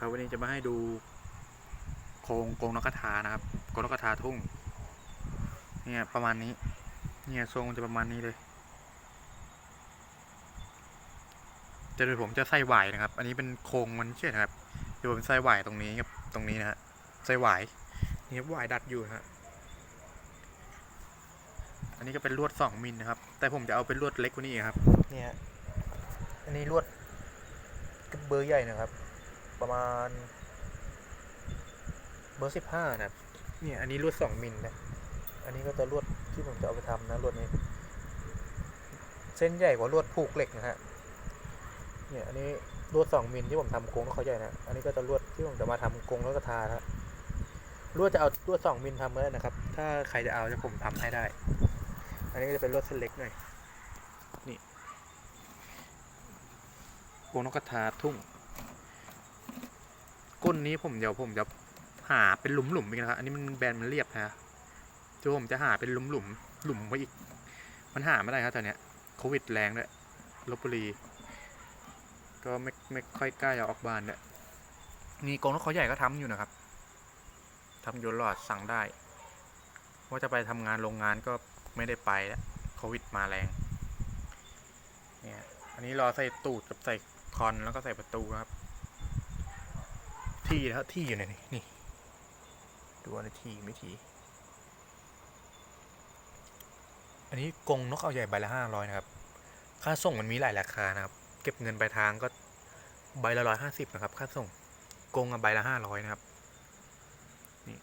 ครับวันนี้จะมาให้ดูโครงกรงนกกระทานะครับกรงนกกระทาทุ่งเนี่ยประมาณนี้เนี่ยทรงจะประมาณนี้เลยจะโดยผมจะใส่หวายนะครับ อันนี้เป็นโครงมันเช่นะครับเดี๋ยวผมใส่หวายตรงนี้กับตรงนี้นะฮะใส่หวายนี่ครับหวายดัดอยู่ฮะอันนี้ก็เป็นลวดสองมิลนะครับ แต่ผมจะเอาเป็นลวดเล็กกว่านี้อีกครับเนี่ยอันนี้ลวดเบอร์ใหญ่นะครับ ประมาณ เบอร์สิบห้านะครับเนี่ย อันนี้ลวดสองมิลนะ อันนี้ก็จะลวดที่ผมจะเอาไปทำนะลวดนี้ เส้นใหญ่กว่าลวดผูกเหล็กนะฮะ เนี่ย อันนี้ลวดสองมิลที่ผมทำกรงแล้วเขาใหญ่นะ อันนี้ก็จะลวดที่ผมจะมาทำกรงแล้วก็ทานะลวดจะเอาลวดสองมิลทำก็ได้นะครับ ถ้าใครจะเอาจะผมทำให้ได้ อันนี้ก็จะเป็นลวดเส้นเล็กหน่อย นี่กรงนกกระทาทุ่ง ก้นนี้ผมเดี๋ยวผมจะหาเป็นหลุมหลุมอีกนะครับ อันนี้มันแบนมันเรียบนะเดี๋ยวผมจะหาเป็นหลุมหลุมหลุมไว้อีก มันหาไม่ได้ครับตอนเนี้ยโควิดแรงด้วยลบบุรี ก็ไม่ไม่ค่อยกล้าจะออกบ้านเนี่ยมีกองนกเขาใหญ่ก็ทำอยู่นะครับทำอยู่หลอดสั่งได้ ว่าจะไปทำงานโรงงานก็ไม่ได้ไปแล้วโควิดมาแรง เนี่ย อันนี้รอใส่ตูดกับใส่คอนแล้วก็ใส่ประตูครับ ที่แล้วที่อยู่ไหนนี่นี่ดูว่าในที่ไม่ที่อันนี้กรงนกเอาใหญ่ใบละห้าร้อยนะครับ ค่าส่งมันมีหลายราคานะครับ เก็บเงินปลายทางก็ใบละร้อยห้าสิบนะครับ ค่าส่งกรงใบละห้าร้อยนะครับนี่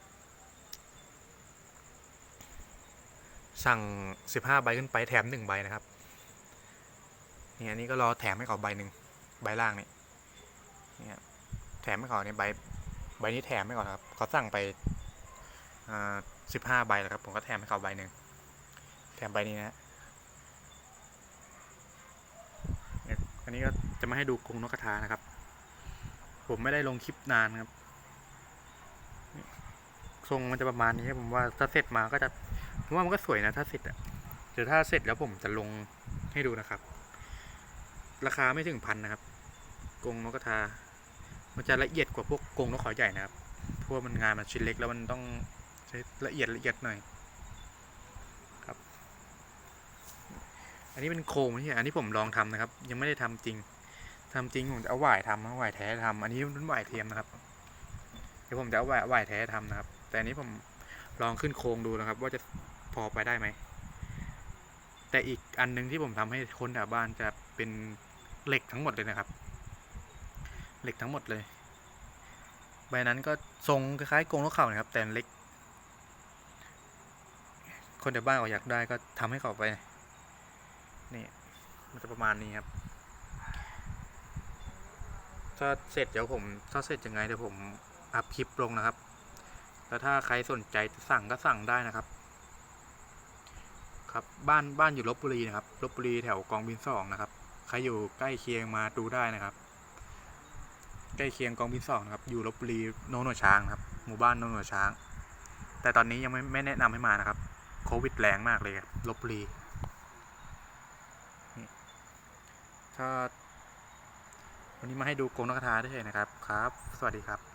สั่งสิบห้าใบขึ้นไปแถมหนึ่งใบนะครับนี่อันนี้ก็รอแถมให้เขาใบหนึ่งใบล่างนี่นี่ย แถมให้เขาเนี่ยใบใบนี้แถมให้ก่อนครับเขาสั่งไปสิบห้าใบแล้วครับ ผมก็แถมให้เขาใบหนึ่งแถมใบนี้นะเนี่ยอันนี้ก็จะมาให้ดูกรงนกกระทานะครับ ผมไม่ได้ลงคลิปนานครับ ทรงมันจะประมาณนี้ผมว่าถ้าเสร็จมาก็จะผมว่ามันก็สวยนะถ้าเสร็จอะเดี๋ยวถ้าเสร็จแล้วผมจะลงให้ดูนะครับ ราคาไม่ถึงพันนะครับกรงนกกระทา มันจะละเอียดกว่าพวกกรงนกเขาใหญ่นะครับเพราะว่ามันงานมันชิ้นเล็กแล้วมันต้องใช้ละเอียดละเอียดหน่อยครับ อันนี้เป็นโครงไม่อันนี้ผมลองทำนะครับ ยังไม่ได้ทำจริงทำจริงผมจะเอาหวายทำเอาหวายแท้ทำอันนี้เป็นหวายเทียมนะครับเดี๋ยวผมจะเอาหวายหวายแท้ทำนะครับ แต่อันนี้ผมลองขึ้นโครงดูนะครับ ว่าจะพอไปได้ไหมแต่อีกอันหนึงที่ผมทำให้คนแถวบ้านจะเป็นเหล็กทั้งหมดเลยนะครับ เหล็กทั้งหมดเลย ใบนั้นก็ทรงคล้ายๆกรงนกเข่านะครับ แต่เล็ก คนแถวบ้านเขาอยากได้ก็ทำให้เขาไป นี่ มันจะประมาณนี้ครับ ถ้าเสร็จเดี๋ยวผม ถ้าเสร็จยังไงเดี๋ยวผมอัพคลิปลงนะครับ แล้วถ้าใครสนใจสั่งก็สั่งได้นะครับครับบ้านบ้านอยู่ลบบุรีนะครับลบบุรีแถวกองบินสองนะครับ ใครอยู่ใกล้เคียงมาดูได้นะครับ ใกล้เคียงกองบินสองนะครับ อยู่ลบบุรีโนนหัวช้างครับ หมู่บ้านโนนหัวช้าง แต่ตอนนี้ยังไม่ไม่แนะนำให้มานะครับ โควิดแรงมากเลยครับลบบุรีนี่ถ้าวันนี้มาให้ดูกรงนกกระทาได้เลยนะครับ ครับ สวัสดีครับ